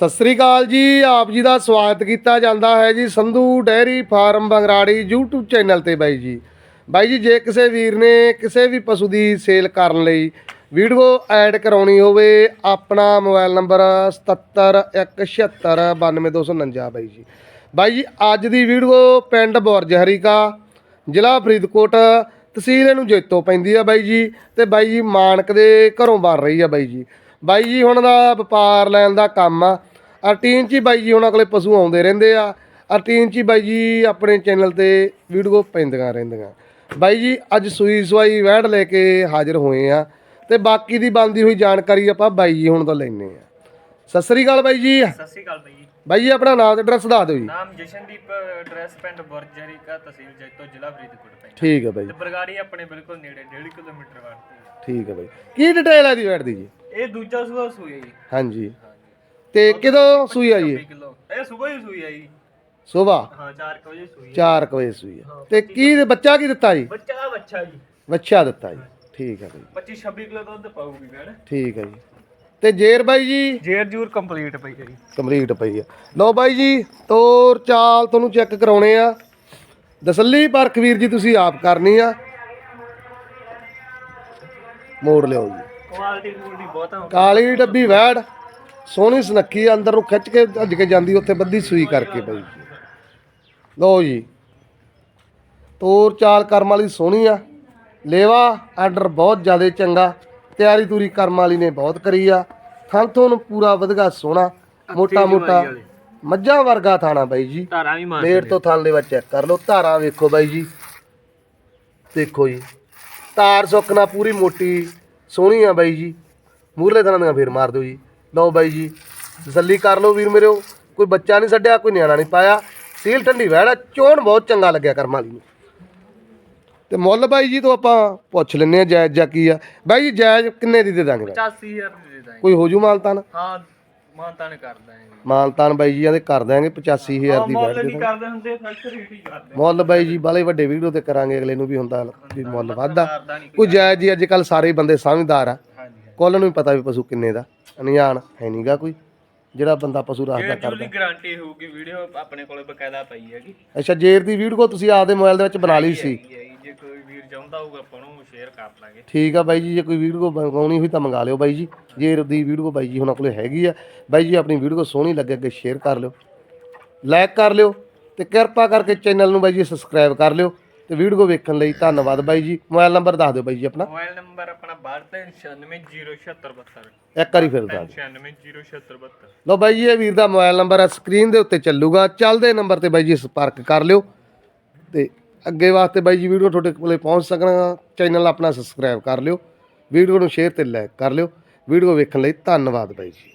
ਸਤਿ ਸ੍ਰੀ ਅਕਾਲ ਜੀ, ਆਪ ਜੀ ਦਾ ਸਵਾਗਤ ਕੀਤਾ ਜਾਂਦਾ ਹੈ ਜੀ Sandhu dairy farm Bangrari YouTube channel ਤੇ ਬਾਈ ਜੀ। ਬਾਈ ਜੀ, ਜੇ ਕਿਸੇ ਵੀਰ ਨੇ ਕਿਸੇ ਵੀ ਪਸ਼ੂ ਦੀ ਸੇਲ ਕਰਨ ਲਈ ਵੀਡੀਓ ਐਡ ਕਰਾਉਣੀ ਹੋਵੇ, ਆਪਣਾ ਮੋਬਾਈਲ ਨੰਬਰ 7717692249 ਬਾਈ ਜੀ। ਬਾਈ ਜੀ, ਅੱਜ ਦੀ ਵੀਡੀਓ ਪਿੰਡ ਬੁਰਜ ਹਰੀਕਾ ਜ਼ਿਲ੍ਹਾ ਫਰੀਦਕੋਟ, ਤਹਿਸੀਲ ਇਹਨੂੰ ਜੇਤੋ ਪੈਂਦੀ ਆ ਬਾਈ ਜੀ ਤੇ ਬਾਈ ਜੀ ਮਾਨਕ ਦੇ ਘਰੋਂ ਬਣ ਰਹੀ ਆ ਬਾਈ ਜੀ। ਬਾਈ ਜੀ ਹੁਣ ਦਾ ਵਪਾਰ ਲੈਣ ਦਾ ਕੰਮ ਆ। ਅਰਟੀਨ ਚ ਹੀ ਬਾਈ ਜੀ ਉਹਨਾਂ ਕੋਲੇ ਪਸ਼ੂ ਆਉਂਦੇ ਰਹਿੰਦੇ ਆ। ਅਰਟੀਨ ਚ ਹੀ ਬਾਈ ਜੀ ਆਪਣੇ ਚੈਨਲ ਤੇ ਵੀਡੀਓ ਪੈਂਦੀਆਂ ਰਹਿੰਦੀਆਂ। ਬਾਈ ਜੀ ਅੱਜ ਸੂਈ ਸਵਾਈ ਵੈੜ ਲੈ ਕੇ ਹਾਜ਼ਰ ਹੋਏ ਆ। ਤੇ ਬਾਕੀ ਦੀ ਬਣਦੀ ਹੋਈ ਜਾਣਕਾਰੀ ਆਪਾਂ ਬਾਈ ਜੀ ਹੁਣ ਤੋਂ ਲੈਣੇ ਆ। ਸਤਿ ਸ੍ਰੀ ਅਕਾਲ ਬਾਈ ਜੀ। ਸਤਿ ਸ਼੍ਰੀ ਅਕਾਲ ਬਾਈ ਜੀ। ਬਾਈ ਜੀ ਆਪਣਾ ਨਾਮ ਤੇ ਐਡਰੈਸ ਦੱਸ ਦਿਓ ਜੀ। ਨਾਮ ਜਸ਼ਨਦੀਪ ਐਡਰੈਸ ਪਿੰਡ ਬੁਰਜਰੀ ਕਾ ਤਹਿਸੀਲ ਜੈਤੋ ਜ਼ਿਲ੍ਹਾ ਫਰੀਦਕੋਟ ਪੈਂਦਾ। ਠੀਕ ਹੈ ਬਾਈ ਤੇ ਬਰਗਾੜੀ ਆਪਣੇ ਬਿਲਕੁਲ ਨੇੜੇ 1.5 ਕਿਲੋਮੀਟਰ ਵਾਟ ਠੀਕ ਹੈ ਬਾਈ ਕੀ ਡਿਟੇਲ ਹੈ ਦੀ ਵੈੜ ਦੀ ਜੀ? ਇਹ ਦੂਜਾ ਸੂਆ ਸੂਈ ਹੈ ਜੀ। ਹਾਂਜੀ। ਤੇ ਕਿਦੋਂ ਸੂਈ ਆ ਜੀ? 20 ਕਿਲੋ ਇਹ ਸਵੇਰ ਹੀ ਸੂਈ ਹੈ ਜੀ। ਸਵੇਰ ਹਾਂ 4 ਵਜੇ ਸੂਈ ਹੈ 4 ਵਜੇ ਸੂਈ ਆ। ਤੇ ਕੀ ਦੇ ਬੱਚਾ ਕੀ ਦਿੱਤਾ ਜੀ? ਬੱਚਾ ਬੱਚਾ ਜੀ। ਬੱਚਾ ਦਿੱਤਾ ਜੀ। ਠੀਕ ਹੈ ਬਾਈ 25 26 ਕਿਲੋ ਦੁੱਧ ਪਾਊਗੀ ਭੈਣ। ਠੀਕ ਹੈ ਜੀ। ਤੇ ਜੇਰ ਬਾਈ ਜੀ? ਜੇਰ ਜੂਰ ਕੰਪਲੀਟ ਪਈ ਹੈ ਜੀ। ਕੰਪਲੀਟ ਪਈ ਆ। ਲਓ ਬਾਈ ਜੀ ਤੋਰ ਚਾਲ ਤੁਹਾਨੂੰ ਚੈੱਕ ਕਰਾਉਣੇ ਆ। ਦਸੱਲੀ ਪਰਖ ਵੀਰ ਜੀ ਤੁਸੀਂ ਆਪ ਕਰਨੀ ਆ। ਮੋੜ ਲਿਓ ਜੀ। ਕੁਆਲਿਟੀ ਕੁਆਲਿਟੀ ਬਹੁਤ ਆ ਕਾਲੀ ਡੱਬੀ ਵੈੜ ਸੋਹਣੀ ਸੁਨੱਖੀ ਆ, ਅੰਦਰ ਨੂੰ ਖਿੱਚ ਕੇ ਭੱਜ ਕੇ ਜਾਂਦੀ ਉੱਥੇ ਬੱਦੀ ਸੂਈ ਕਰਕੇ ਬਾਈ। ਜੀ ਲਓ ਜੀ ਤੋਰ ਚਾਲ ਕਰਮ ਵਾਲੀ ਸੋਹਣੀ ਆ। ਲੇਵਾ ਆਰਡਰ ਬਹੁਤ ਜ਼ਿਆਦਾ ਚੰਗਾ। ਤਿਆਰੀ ਤੂਰੀ ਕਰਮ ਵਾਲੀ ਨੇ ਬਹੁਤ ਕਰੀ ਆ। ਥਣ ਤੋਂ ਪੂਰਾ ਵਧਗਾ ਸੋਹਣਾ ਮੋਟਾ ਮੋਟਾ। ਮੱਝਾਂ ਵਰਗਾ ਥਾਣਾ ਬਾਈ ਜੀ। ਧਾਰਾਂ ਵੀ ਮਾਰ ਲੇਟ ਤੋਂ ਥਣ ਲੈਵਾ ਚੈੱਕ ਕਰ ਲਓ ਧਾਰਾਂ ਵੇਖੋ ਬਾਈ ਜੀ। ਦੇਖੋ ਜੀ ਤਾਰ ਸੁੱਕਣਾ ਪੂਰੀ ਮੋਟੀ। ਸੋਹਣੀ ਆ ਬਾਈ ਜੀ। ਮੂਰਲੇ ਥਾਂ ਦੀਆਂ ਫੇਰ ਮਾਰ ਦਿਓ ਜੀ। ਲਓ ਬਾਈ ਜੀ ਤਸੱਲੀ ਕਰ ਲਓ ਵੀਰ ਮੇਰਿਓ ਕੋਈ ਬੱਚਾ ਨਹੀਂ ਛੱਡਿਆ ਕੋਈ ਨਿਆਣਾ ਨਹੀਂ ਪਾਇਆ। ਸੀਲ ਠੰਡੀ ਵਹਿੜਾ ਚੋਣ ਬਹੁਤ ਚੰਗਾ ਲੱਗਿਆ ਕਰਮਾਂ ਵਾਲੀ ਨੂੰ। ਤੇ ਮੁੱਲ ਬਾਈ ਜੀ ਤੋਂ ਆਪਾਂ ਪੁੱਛ ਲੈਨੇ ਆ ਜਾਇਜ਼ ਜਾਂ ਕੀ ਆ। ਬਾਈ ਜੀ ਜਾਇਜ਼ ਕਿੰਨੇ ਦੀ ਦੇ ਦਾਂਗੇ 85000 ਦੇ ਦਾਂਗੇ। ਕੋਈ ਹੋ ਜੂ ਮਾਲਤਾਨ ਹਾਂ। ਮਾਨਤਾ ਨੇ ਕਰ ਦਾਂਗੇ ਬਾਈ ਜੀ ਆਂਦੇ ਕਰ ਦਾਂਗੇ 85000 ਦੀ ਮੁੱਲ ਦੇ ਨਹੀਂ ਕਰਦੇ ਹੁੰਦੇ ਫੈਕਟਰ ਰੇਟ ਹੀ ਕਰਦੇ ਮੁੱਲ ਬਾਈ ਜੀ ਬਾਲੇ ਵੱਡੇ ਵੀਡੀਓ ਤੇ ਕਰਾਂਗੇ ਅਗਲੇ ਨੂੰ ਵੀ ਹੁੰਦਾ ਵੀ ਮੁੱਲ ਵਾਧਾ ਕੋਈ। ਜਾਇਜ਼ ਜੀ ਅੱਜ ਕੱਲ ਸਾਰੇ ਬੰਦੇ ਸਮਝਦਾਰ ਆ। ਹਾਂਜੀ ਕੁੱਲ ਨੂੰ ਵੀ ਪਤਾ ਵੀ ਪਸ਼ੂ ਕਿੰਨੇ ਦਾ ਅਣਜਾਣ ਹੈ ਨਹੀਂਗਾ ਕੋਈ। ਜਿਹੜਾ ਬੰਦਾ ਪਸ਼ੂ ਰੱਖਦਾ ਕਰਦਾ। ਗਾਰੰਟੀ ਹੋਊਗੀ ਵੀਡੀਓ ਆਪਣੇ ਕੋਲੇ ਬਕਾਇਦਾ ਪਈ ਹੈਗੀ। ਅੱਛਾ ਜੇਰ ਦੀ ਵੀਡੀਓ ਤੁਸੀਂ ਆਪਦੇ ਮੋਬਾਈਲ ਦੇ ਵਿੱਚ ਬਣਾ ਲਈ ਸੀ। ਕੋਈ ਵੀਰ ਚਾਹੁੰਦਾ ਹੋਊਗਾ ਆਪਾਂ ਨੂੰ ਸ਼ੇਅਰ ਕਰ ਲਾਂਗੇ। ਠੀਕ ਆ ਬਾਈ ਜੀ ਜੇ ਕੋਈ ਵੀਡੀਓ ਮੰਗਾਉਣੀ ਹੋਈ ਤਾਂ ਮੰਗਾ ਲਿਓ ਬਾਈ ਜੀ। ਜੇਰ ਦੀ ਵੀਡੀਓ ਬਾਈ ਜੀ ਹੁਣਾਂ ਕੋਲੇ ਹੈਗੀ ਆ ਬਾਈ ਜੀ ਆਪਣੀ ਵੀਡੀਓ ਸੋਹਣੀ ਲੱਗੇ ਅੱਗੇ ਸ਼ੇਅਰ ਕਰ ਲਿਓ। ਲਾਈਕ ਕਰ ਲਿਓ ਤੇ ਕਿਰਪਾ ਕਰਕੇ ਚੈਨਲ ਨੂੰ ਬਾਈ ਜੀ ਸਬਸਕ੍ਰਾਈਬ ਕਰ ਲਿਓ ਤੇ ਵੀਡੀਓ ਵੇਖਣ ਲਈ ਧੰਨਵਾਦ ਬਾਈ ਜੀ। ਮੋਬਾਈਲ ਨੰਬਰ ਦੱਸ ਦਿਓ ਬਾਈ ਜੀ ਆਪਣਾ। ਮੋਬਾਈਲ ਨੰਬਰ ਆਪਣਾ 92960772 ਇੱਕ ਵਾਰੀ ਫਿਰ ਦੱਸ ਦਿਓ। 960772 ਲਓ ਬਾਈ ਜੀ ਇਹ ਵੀਰ ਦਾ ਮੋਬਾਈਲ ਨੰਬਰ ਹੈ ਸਕਰੀਨ ਦੇ ਉੱਤੇ ਚੱਲੂਗਾ। ਚੱਲਦੇ ਨੰਬਰ ਤੇ ਬਾਈ ਜੀ ਸੰਪਰਕ ਕਰ ਲਿਓ ਤੇ ਅੱਗੇ ਵਾਸਤੇ ਬਾਈ ਜੀ ਵੀਡੀਓ ਤੁਹਾਡੇ ਕੋਲੇ ਪਹੁੰਚ ਸਕਣਾ, ਚੈਨਲ ਆਪਣਾ ਸਬਸਕ੍ਰਾਈਬ ਕਰ ਲਿਓ, ਵੀਡੀਓ ਨੂੰ ਸ਼ੇਅਰ ਤੇ ਲਾਈਕ ਕਰ ਲਿਓ, ਵੀਡੀਓ ਵੇਖਣ ਲਈ ਧੰਨਵਾਦ ਬਾਈ ਜੀ।